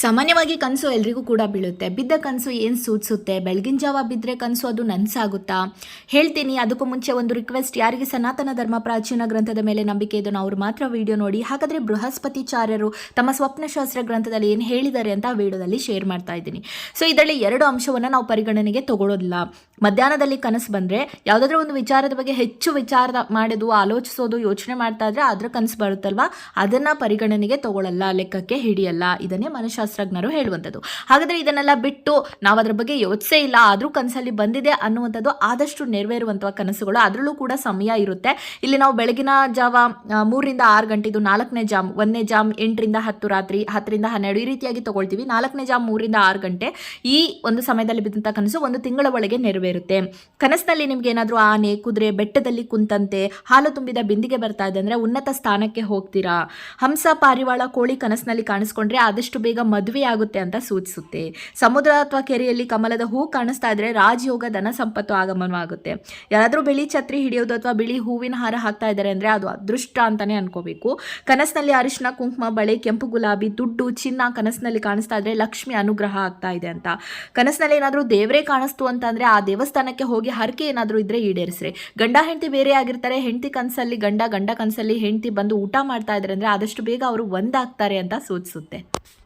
ಸಾಮಾನ್ಯವಾಗಿ ಕನಸು ಎಲ್ರಿಗೂ ಕೂಡ ಬೀಳುತ್ತೆ. ಬಿದ್ದ ಕನಸು ಏನು ಸೂಚಿಸುತ್ತೆ? ಬೆಳಗಿನ ಜಾವ ಬಿದ್ದರೆ ಕನಸು ಅದು ನನಸಾಗುತ್ತಾ? ಹೇಳ್ತೀನಿ, ಅದಕ್ಕೂ ಮುಂಚೆ ಒಂದು ರಿಕ್ವೆಸ್ಟ್ ಯಾರಿಗೆ ಸನಾತನ ಧರ್ಮ ಪ್ರಾಚೀನ ಗ್ರಂಥದ ಮೇಲೆ ನಂಬಿಕೆ ಇದನ್ನು ಅವರು ಮಾತ್ರ ವಿಡಿಯೋ ನೋಡಿ. ಹಾಗಾದರೆ ಬೃಹಸ್ಪತಿಚಾರ್ಯರು ತಮ್ಮ ಸ್ವಪ್ನಶಾಸ್ತ್ರ ಗ್ರಂಥದಲ್ಲಿ ಏನು ಹೇಳಿದ್ದಾರೆ ಅಂತ ವಿಡಿಯೋದಲ್ಲಿ ಶೇರ್ ಮಾಡ್ತಾ ಇದ್ದೀನಿ. ಸೊ ಇದರಲ್ಲಿ ಎರಡು ಅಂಶವನ್ನು ನಾವು ಪರಿಗಣನೆಗೆ ತಗೊಳ್ಳೋದಿಲ್ಲ ಮಧ್ಯಾಹ್ನದಲ್ಲಿ ಕನಸು ಬಂದರೆ ಯಾವುದಾದ್ರೂ ಒಂದು ವಿಚಾರದ ಬಗ್ಗೆ ಹೆಚ್ಚು ವಿಚಾರ ಮಾಡೋದು ಆಲೋಚಿಸೋದು, ಯೋಚನೆ ಮಾಡ್ತಾ ಇದ್ರೆ ಅದರ ಕನಸು ಬರುತ್ತಲ್ವಾ? ಅದನ್ನು ಪರಿಗಣನೆಗೆ ತಗೊಳ್ಳಲ್ಲ ಲೆಕ್ಕಕ್ಕೆ ಹಿಡಿಯಲ್ಲ. ಇದನ್ನೇ ಮನಃಶಾಸ್ತ್ರಜ್ಞರು ಹೇಳುವಂಥದ್ದು. ಹಾಗಾದರೆ ಇದನ್ನೆಲ್ಲ ಬಿಟ್ಟು ನಾವು ಅದ್ರ ಬಗ್ಗೆ ಯೋಚಿಸೇ ಇಲ್ಲ, ಆದರೂ ಕನಸಲ್ಲಿ ಬಂದಿದೆ ಅನ್ನುವಂಥದ್ದು ಆದಷ್ಟು ನೆರವೇರುವಂಥ ಕನಸುಗಳು. ಅದರಲ್ಲೂ ಕೂಡ ಸಮಯ ಇರುತ್ತೆ. ಇಲ್ಲಿ ನಾವು ಬೆಳಗಿನ ಜಾವ ಮೂರರಿಂದ ಆರು ಗಂಟೆದು ನಾಲ್ಕನೇ ಜಾಮ್, ಒಂದನೇ ಜಾಮ್ ಎಂಟರಿಂದ ಹತ್ತು ರಾತ್ರಿ, ಹತ್ತರಿಂದ ಹನ್ನೆರಡು ಈ ರೀತಿಯಾಗಿ ತಗೊಳ್ತೀವಿ. ನಾಲ್ಕನೇ ಜಾಮ್ ಮೂರಿಂದ ಆರು ಗಂಟೆ ಈ ಒಂದು ಸಮಯದಲ್ಲಿ ಬಿದ್ದಂಥ ಕನಸು ಒಂದು ತಿಂಗಳ ಒಳಗೆ ನೆರವೇರುತ್ತೆ. ಕನಸಿನಲ್ಲಿ ನಿಮ್ಗೆ ಏನಾದರೂ ಆನೆ, ಕುದುರೆ, ಬೆಟ್ಟದಲ್ಲಿ ಕುಂತಂತೆ, ಹಾಲು ತುಂಬಿದ ಬಿಂದಿಗೆ ಬರ್ತಾ ಇದೆ ಅಂದರೆ ಉನ್ನತ ಸ್ಥಾನಕ್ಕೆ ಹೋಗ್ತೀರಾ? ಹಂಸ, ಪಾರಿವಾಳ, ಕೋಳಿ ಕನಸಿನಲ್ಲಿ ಕಾಣಿಸ್ಕೊಂಡ್ರೆ ಆದಷ್ಟು ಬೇಗ ಮದುವೆ ಆಗುತ್ತೆ ಅಂತ ಸೂಚಿಸುತ್ತೆ. ಸಮುದ್ರ ಅಥವಾ ಕೆರೆಯಲ್ಲಿ ಕಮಲದ ಹೂ ಕಾಣಿಸ್ತಾ ಇದ್ರೆ ರಾಜಯೋಗ, ಧನ ಸಂಪತ್ತು ಆಗಮನವಾಗುತ್ತೆ. ಯಾರಾದರೂ ಬಿಳಿ ಛತ್ರಿ ಹಿಡಿಯೋದು ಅಥವಾ ಬಿಳಿ ಹೂವಿನ ಹಾರ ಹಾಕ್ತಾ ಇದ್ದಾರೆ ಅಂದರೆ ಅದು ಅದೃಷ್ಟ ಅಂತಾನೆ ಅನ್ಕೋಬೇಕು. ಕನಸಿನಲ್ಲಿ ಅರಿಶಿನ, ಕುಂಕುಮ, ಬಳೆ, ಕೆಂಪು ಗುಲಾಬಿ, ದುಡ್ಡು, ಚಿನ್ನ ಕನಸಿನಲ್ಲಿ ಕಾಣಿಸ್ತಾ ಇದ್ರೆ ಲಕ್ಷ್ಮಿ ಅನುಗ್ರಹ ಆಗ್ತಾ ಇದೆ ಅಂತ. ಕನಸಿನಲ್ಲಿ ಏನಾದರೂ ದೇವರೇ ಕಾಣಿಸ್ತು ಅಂತಂದ್ರೆ ಆ ದೇವಸ್ಥಾನಕ್ಕೆ ಹೋಗಿ ಹರಕೆ ಏನಾದರೂ ಇದ್ರೆ ಈಡೇರಿಸ್ರಿ. ಗಂಡ, ಹೆಂಡತಿ ಬೇರೆ ಆಗಿರ್ತಾರೆ, ಹೆಂಡತಿ ಕನಸಲ್ಲಿ ಗಂಡ ಗಂಡ ಕನಸಲ್ಲಿ ಹೆಂಡತಿ ಬಂದು ಊಟ ಮಾಡ್ತಾ ಇದ್ದಾರೆ ಅಂದರೆ ಆದಷ್ಟು ಬೇಗ ಅವರು ಒಂದಾಗ್ತಾರೆ ಅಂತ ಸೂಚಿಸುತ್ತೆ.